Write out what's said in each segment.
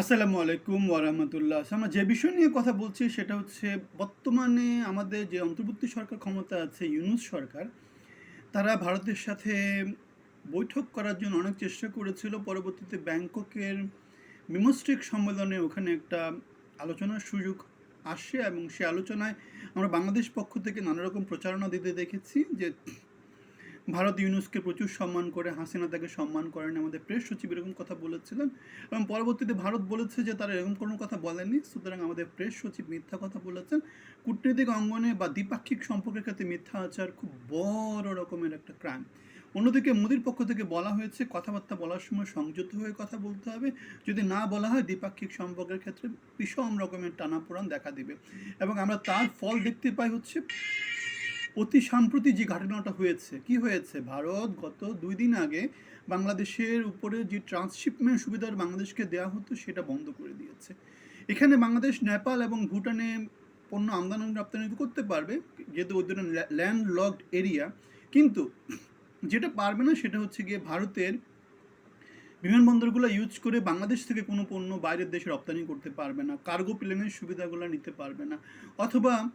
আসসালামু আলাইকুম ওয়ারাহমাতুল্লাহ আমরা যে বিষয় নিয়ে কথা বলছি সেটা হচ্ছে, বর্তমানে আমাদের যে অন্তর্বর্তী সরকার ক্ষমতা আছে, ইউনুস সরকার, তারা ভারতের সাথে বৈঠক করার জন্য অনেক চেষ্টা করেছিল। পরবর্তীতে ব্যাংককের বিমস্ট্রিক সম্মেলনে ওখানে একটা আলোচনার সুযোগ আসে এবং সে আলোচনায় আমরা বাংলাদেশ পক্ষ থেকে নানা রকম প্রচারণা দিতে দেখেছি যে ভারত ইউনুসকে প্রচুর সম্মান করে, হাসিনা তাকে সম্মান করেন, আমাদের প্রেস সচিব এরকম কথা বলেছিলেন। এবং পরবর্তীতে ভারত বলেছে যে তারা এরকম কোনো কথা বলেনি, সুতরাং আমাদের প্রেস সচিব মিথ্যা কথা বলেছেন। কূটনৈতিক অঙ্গনে বা দ্বিপাক্ষিক সম্পর্কের ক্ষেত্রে মিথ্যা আচার খুব বড় রকমের একটা ক্রাইম অন্যদিকে মোদির পক্ষ থেকে বলা হয়েছে, কথাবার্তা বলার সময় সংযত হয়ে কথা বলতে হবে। যদি না বলা হয়, দ্বিপাক্ষিক সম্পর্কের ক্ষেত্রে বিষম রকমের টানাপোড়ান দেখা দিবে। এবং আমরা তার ফল দেখতে পাই হচ্ছে অতি সাম্প্রতি যে ঘটনাটা হয়েছে, কি হয়েছে? ভারত গত দুই দিন আগে বাংলাদেশের উপরে যে ট্রান্সশিপমেন্ট সুবিধার বাংলাদেশকে দেওয়া হতো, সেটা বন্ধ করে দিয়েছে। এখানে বাংলাদেশ, নেপাল এবং ভুটানে পণ্য আমদানি রপ্তানি করতে পারবে, যেহেতু ওদের ল্যান্ড লকড এরিয়া। কিন্তু যেটা পারবে না, সেটা হচ্ছে গিয়ে ভারতের বিমানবন্দরগুলো ইউজ করে বাংলাদেশ থেকে কোনো পণ্য বাইরের দেশে রপ্তানি করতে পারবে না, কার্গো প্লেনের সুবিধাগুলো নিতে পারবে না। অথবা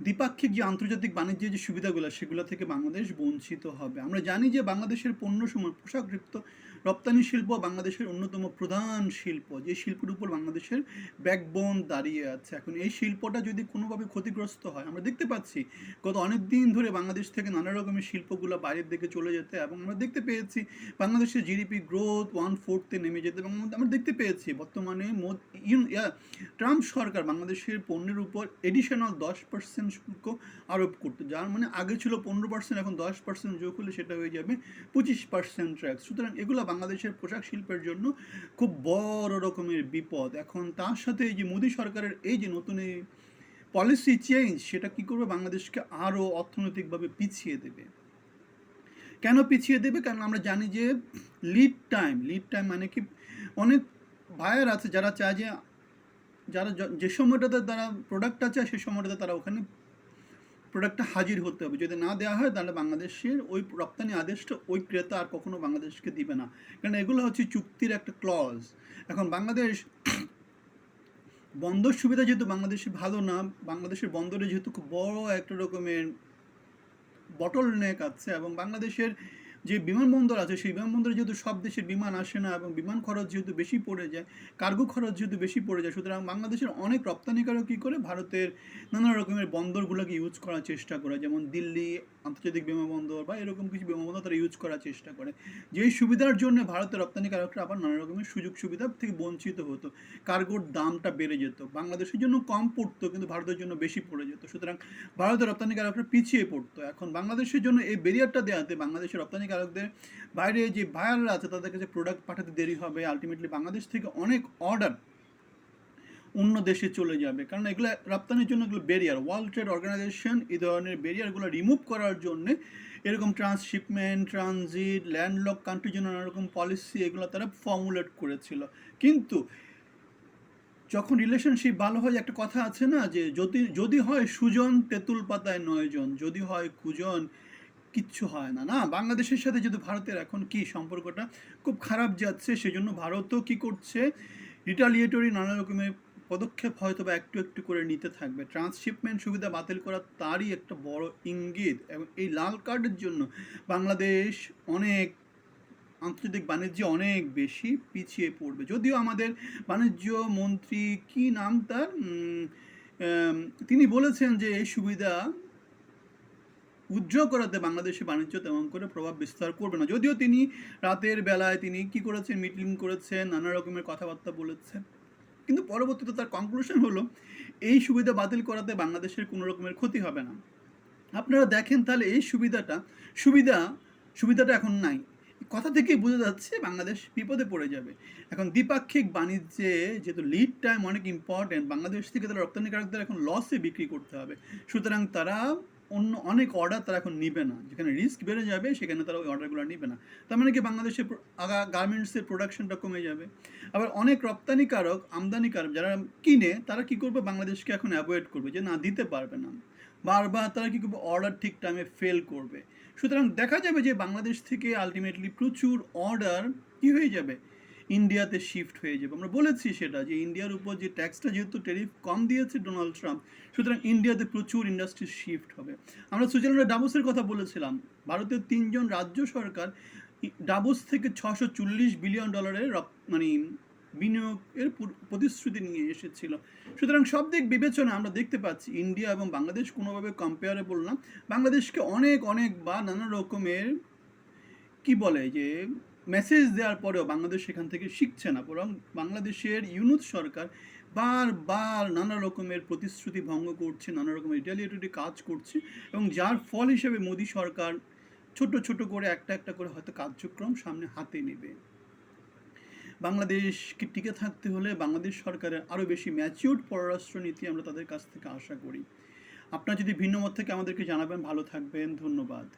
দ্বিপাক্ষিক যে আন্তর্জাতিক বাণিজ্যের যে সুবিধাগুলো, সেগুলো থেকে বাংলাদেশ বঞ্চিত হবে। আমরা জানি যে বাংলাদেশের পণ্য সময় পোশাক রিপ্ত রপ্তানি শিল্প বাংলাদেশের অন্যতম প্রধান শিল্প। যে শিল্পের উপর বাংলাদেশের ব্যাকবোন দাঁড়িয়ে আছে। এখন এই শিল্পটা যদি কোনোভাবে ক্ষতিগ্রস্ত হয়, আমরা দেখতে পাচ্ছি গত অনেক দিন ধরে বাংলাদেশ থেকে নানা রকমের শিল্পগুলো বাইরের দিকে চলে যেতে এবং আমরা দেখতে পেয়েছি বাংলাদেশের জিডিপি গ্রোথ ওয়ান ফোর্থে নেমে যেতে এবং আমরা দেখতে পেয়েছি বর্তমানে ট্রাম্প সরকার বাংলাদেশের পণ্যের উপর এডিশনাল দশ পার্সেন্ট শুল্ক আরোপ করতো, যার মানে আগে ছিল পনেরো পার্সেন্ট এখন দশ পার্সেন্ট যোগ হলে সেটা হয়ে যাবে পঁচিশ পার্সেন্ট ট্যাক্স সুতরাং এগুলো বাংলাদেশের পোশাক শিল্পের জন্য খুব বড় রকমের বিপদ। এখন তার সাথে এই যে মোদী সরকারের এই যে নতুন এই পলিসি চেঞ্জ সেটা কি করবে? বাংলাদেশকে আরও অর্থনৈতিকভাবে পিছিয়ে দেবে। কেন পিছিয়ে দেবে? কারণ আমরা জানি যে লিড টাইম লিড টাইম মানে কি? অনেক ভাইয়ার আছে যারা চায় যে যারা যে সময়টাতে তারা প্রোডাক্ট আছে, সেই সময়টাতে তারা ওখানে প্রোডাক্টটা হাজির হতে হবে। যদি না দেওয়া হয়, তাহলে বাংলাদেশের ওই রপ্তানি আদেশটা ওই ক্রেতা আর কখনো বাংলাদেশকে দিবে না। কারণ এগুলো হচ্ছে চুক্তির একটা ক্লজ এখন বাংলাদেশ বন্দর সুবিধা যেহেতু বাংলাদেশে ভালো না, বাংলাদেশের বন্দরে যেহেতু খুব বড় একটা রকমের বটল নেক আছে এবং বাংলাদেশের যে বিমানবন্দর আছে, সেই বিমানবন্দরে যেহেতু সব দেশের বিমান আসে না এবং বিমান খরচ যেহেতু বেশি পড়ে যায় কার্গো খরচ যেহেতু বেশি পড়ে যায়, সুতরাং বাংলাদেশের অনেক রপ্তানিকারক কী করে? ভারতের নানা রকমের বন্দরগুলোকে ইউজ করার চেষ্টা করে, যেমন দিল্লি আন্তর্জাতিক বিমানবন্দর বা এরকম কিছু বিমানবন্দর তারা ইউজ করার চেষ্টা করে। যেই সুবিধার জন্য ভারতের রপ্তানিকারকরা আবার নানা রকমের সুযোগ সুবিধা থেকে বঞ্চিত হতো কার্গোর দামটা বেড়ে যেত, বাংলাদেশের জন্য কম পড়তো কিন্তু ভারতের জন্য বেশি পড়ে যেত, সুতরাং ভারতের রপ্তানিকারকরা পিছিয়ে পড়তো। এখন বাংলাদেশের জন্য এই ব্যারিয়ারটা দেওয়াতে বাংলাদেশের রপ্তানিকারকদের বাইরে যে বায়াররা আছে, তাদের কাছে প্রোডাক্ট পাঠাতে দেরি হবে। আলটিমেটলি বাংলাদেশ থেকে অনেক অর্ডার অন্য দেশে চলে যাবে। কারণ এগুলো রপ্তানির জন্য এগুলো ব্যারিয়ার ওয়ার্ল্ড ট্রেড অর্গানাইজেশন এই ধরনের ব্যারিয়ারগুলো রিমুভ করার জন্যে এরকম ট্রান্সশিপমেন্ট ট্রানজিট ল্যান্ডলক কান্ট্রির জন্য নানা রকম পলিসি এগুলো তারা ফর্মুলেট করেছিল। কিন্তু যখন রিলেশনশিপ ভালো হয়, একটা কথা আছে না, যে যদি যদি হয় সুজন তেঁতুল পাতায় নয়জন, যদি হয় কুজন কিচ্ছু হয় না। না, বাংলাদেশের সাথে যদি ভারতের এখন কি সম্পর্কটা খুব খারাপ যাচ্ছে, সেজন্য ভারতও কি করছে? রিটালিয়েটরি নানা রকমের পদক্ষেপ হয়তো বা একটু একটু করে নিতে থাকবে। ট্রান্সশিপমেন্ট সুবিধা বাতিল করা তারই একটা বড় ইঙ্গিত। এবং এই লাল কার্ডের জন্য বাংলাদেশ অনেক, আন্তর্জাতিক বাণিজ্যে অনেক বেশি পিছিয়ে পড়বে। যদিও আমাদের বাণিজ্য মন্ত্রী কি নাম তার? তিনি বলেছেন যে এই সুবিধা উজ্জ্বল করাতে বাংলাদেশে বাণিজ্য তেমন করে প্রভাব বিস্তার করবে না। যদিও তিনি রাতের বেলায় তিনি কি করেছেন, মিটিং করেছেন, নানা রকমের কথাবার্তা বলেছেন। কিন্তু পরবর্তীতে তার কনক্লুশন হলো, এই সুবিধা বাতিল করাতে বাংলাদেশের কোনো রকমের ক্ষতি হবে না। আপনারা দেখেন তাহলে এই সুবিধাটা, সুবিধা, সুবিধাটা এখন নাই। কথা থেকেই বোঝা যাচ্ছে বাংলাদেশ বিপদে পড়ে যাবে। এখন দ্বিপাক্ষিক বাণিজ্যে যেহেতু লিড টাইম অনেক ইম্পর্টেন্ট বাংলাদেশ থেকে তারা রপ্তানিকারকদের এখন লসে বিক্রি করতে হবে। সুতরাং তারা অন্য অনেক অর্ডার তারা এখন নিবে না। যেখানে রিস্ক বেড়ে যাবে, সেখানে তারা ওই অর্ডারগুলো নিবে না। তার মানে কি বাংলাদেশের আগা গার্মেন্টসের প্রোডাকশনটা কমে যাবে। আবার অনেক রপ্তানিকারক, আমদানিকারক যারা কিনে, তারা কি করবে? বাংলাদেশকে এখন অ্যাভয়েড করবে যে, না, দিতে পারবে না। বারবার তারা কী করবে? অর্ডার ঠিক টাইমে ফেল করবে। সুতরাং দেখা যাবে যে, বাংলাদেশ থেকে আলটিমেটলি প্রচুর অর্ডার কী হয়ে যাবে? ইন্ডিয়াতে শিফট হয়ে যাবে। আমরা বলেছি সেটা যে ইন্ডিয়ার উপর যে ট্যাক্সটা যেহেতু টেরিফ কম দিয়েছে ডোনাল্ড ট্রাম্প সুতরাং ইন্ডিয়াতে প্রচুর ইন্ডাস্ট্রি শিফট হবে। আমরা সুইজারল্যান্ডের ডাবোসের কথা বলেছিলাম, ভারতের তিনজন রাজ্য সরকার ডাবোস থেকে ছশো চল্লিশ বিলিয়ন ডলারের মানে বিনিয়োগের প্রতিশ্রুতি নিয়ে এসেছিল। সুতরাং সব দিক বিবেচনা আমরা দেখতে পাচ্ছি ইন্ডিয়া এবং বাংলাদেশ কোনোভাবে কম্পেয়ারেবল না। বাংলাদেশকে অনেক অনেক বা নানা রকমের কি বলে যে মেসেজ দেওয়ার পরেও বাংলাদেশ সেখান থেকে শিখছে না, বরং বাংলাদেশের ইউনুস সরকার বারবার নানা রকমের প্রতিশ্রুতি ভঙ্গ করছে, নানা রকমের রিটালিয়েটরি কাজ করছে এবং যার ফল হিসেবে মোদী সরকার ছোট ছোট করে একটা একটা করে হয়তো কার্যক্রম সামনে হাতে নেবে। বাংলাদেশকে টিকে থাকতে হলে বাংলাদেশ সরকারের আরও বেশি ম্যাচিউর্ড পররাষ্ট্র নীতি আমরা তাদের কাছ থেকে আশা করি। আপনারা যদি ভিন্ন মত থেকে আমাদেরকে জানাবেন, ভালো থাকবেন, ধন্যবাদ।